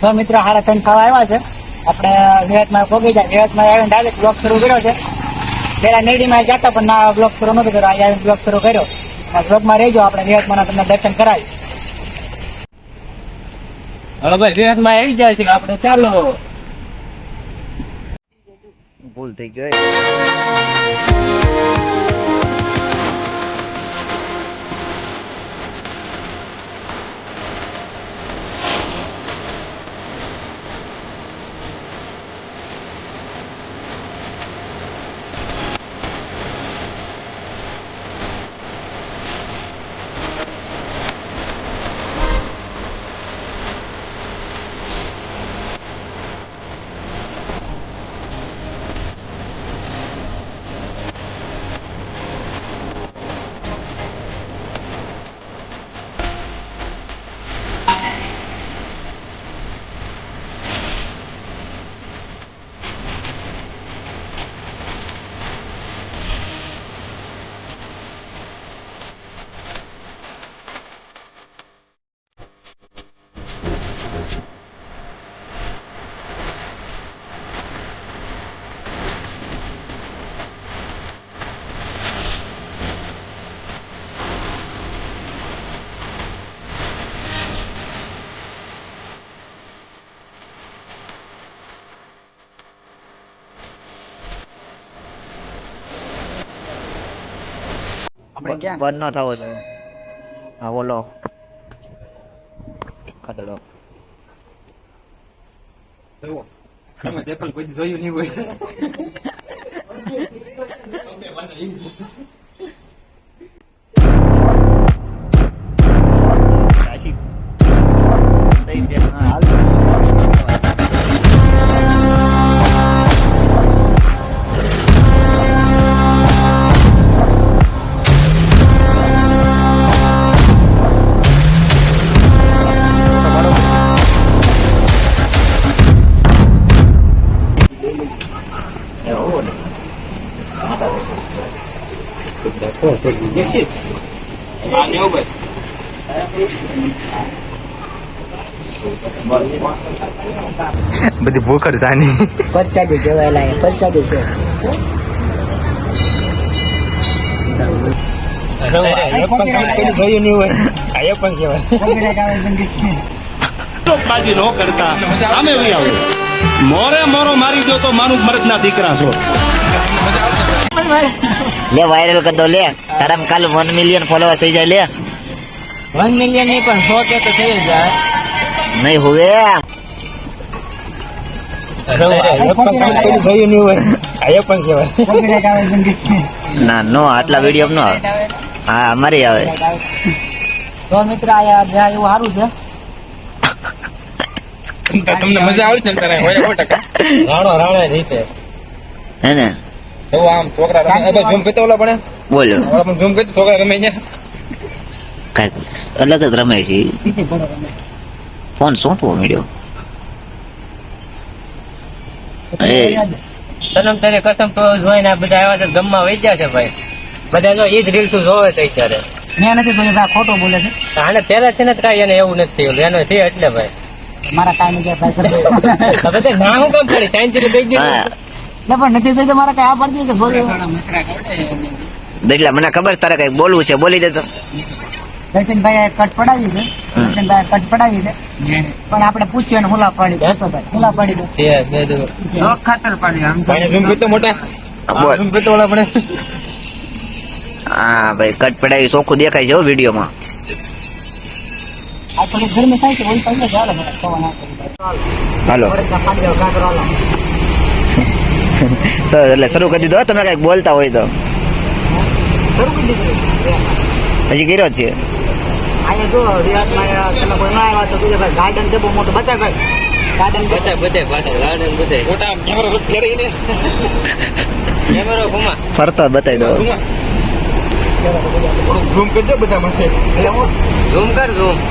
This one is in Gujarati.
તો મિત્ર હાડા ત્રણ ખાવા આવ્યા છે. આપણે વિરાટમાં પોગી જાય. વિરાટમાં આવીને ડાયરેક્ટ બ્લોક શરૂ કર્યો છે. પેલા નેડીમાં જતા પણ ના બ્લોક શરૂ નથી કર્યો. આજે આવીને બ્લોક શરૂ કર્યો. આ બ્લોકમાં રહેજો. આપણે વિરાટમાં તમને દર્શન કરાવી હલો ભાઈ વિરાટમાં આવી જાય છે આપણે ચાલો? ભૂલ થઈ ગઈ. આપણે ક્યાં બંધ ન થવો જોઈએ હા બોલો તમે તે પણ કોઈ જોયું નહીં હોય બધી ભૂખડ સાની પરસાદી કહેવાયેલા એ પરસાદી છે. આ મોરે મોરો મારી દો તો મારું મરદ ના દીકરા છો. લે વાયરલ કરી દો લે. તારા કાલ વન મિલિયન ફોલોવર થઈ જાય લે. વન મિલિયન નહીં પણ સો કે તો થઈ જાય. નહીં હોવે. ના નો આટલા વીડિયો નો આવે. હા અમારે આવે. તો મિત્ર આ એવું સારું છે? તમને મજા આવે છે ને તારે? હોય ટકા રાણો રાણે રીતે હે ને? જો આમ છોકરા રમે ઝૂમ કરતો ઓલા પણ. બોલો. ઓલા પણ ઝૂમ કરતો છોકરા રમે અહીંયા કાંઈક અલગ જ રમે છે. ફોન સોંપવો મળ્યો એ. સનમ તારે કસમ તો જોઈને આ બધા આવ્યા છે ગમમાં વહી ગયા છે ભાઈ. બધા જો ઈ જ રીલ્સ જોવે છે અત્યારે. મેં નથી બોલ્યો ભાઈ ખોટો બોલે છે. આને પેલા છે ને કઈ એને એવું નથી થયું. એનો છે એટલે ભાઈ. મારા કામ ગયા ભાઈ હવે તો ના હું કામ પડી સાયન્સ કહી દીધું હા. એટલે પણ નથી તો મારા કઈ આ પડતી કે સોરી એટલે મને ખબર તારે કઈ બોલવું છે બોલી દે તો દર્શનભાઈ કટ પડાવી છે. દર્શનભાઈ કટ પડાવી છે. પણ આપણે પૂછ્યું એને હુલા પાડી દો. હુલા પાડી દો. ખાતર પાડી આમ તો મોટા? હા ભાઈ કટ પડાવી ચોખ્ખું દેખાય છે વિડીયોમાં. હાલો વરસના પાડી દો કાંકરો હાલો. સર એટલે શરૂ કરી દીધો તમે કંઈક બોલતા હોય તો. શરૂ કરી દીધું. હજી કર્યો જ છે. અહીંયા જો રિયાદમાં તમે કોઈ ના આવ્યા તો ગાર્ડન છે બહુ મોટું. બતાવે ગાર્ડન બધા બધે ગાર્ડન બધે મોટા કેમેરો ફેરવીને કેમેરો ઘુમા. ફરતો બતાવી દો. ઝૂમ કરજો બધા માટે એટલે હું ઝૂમ કર ઝૂમ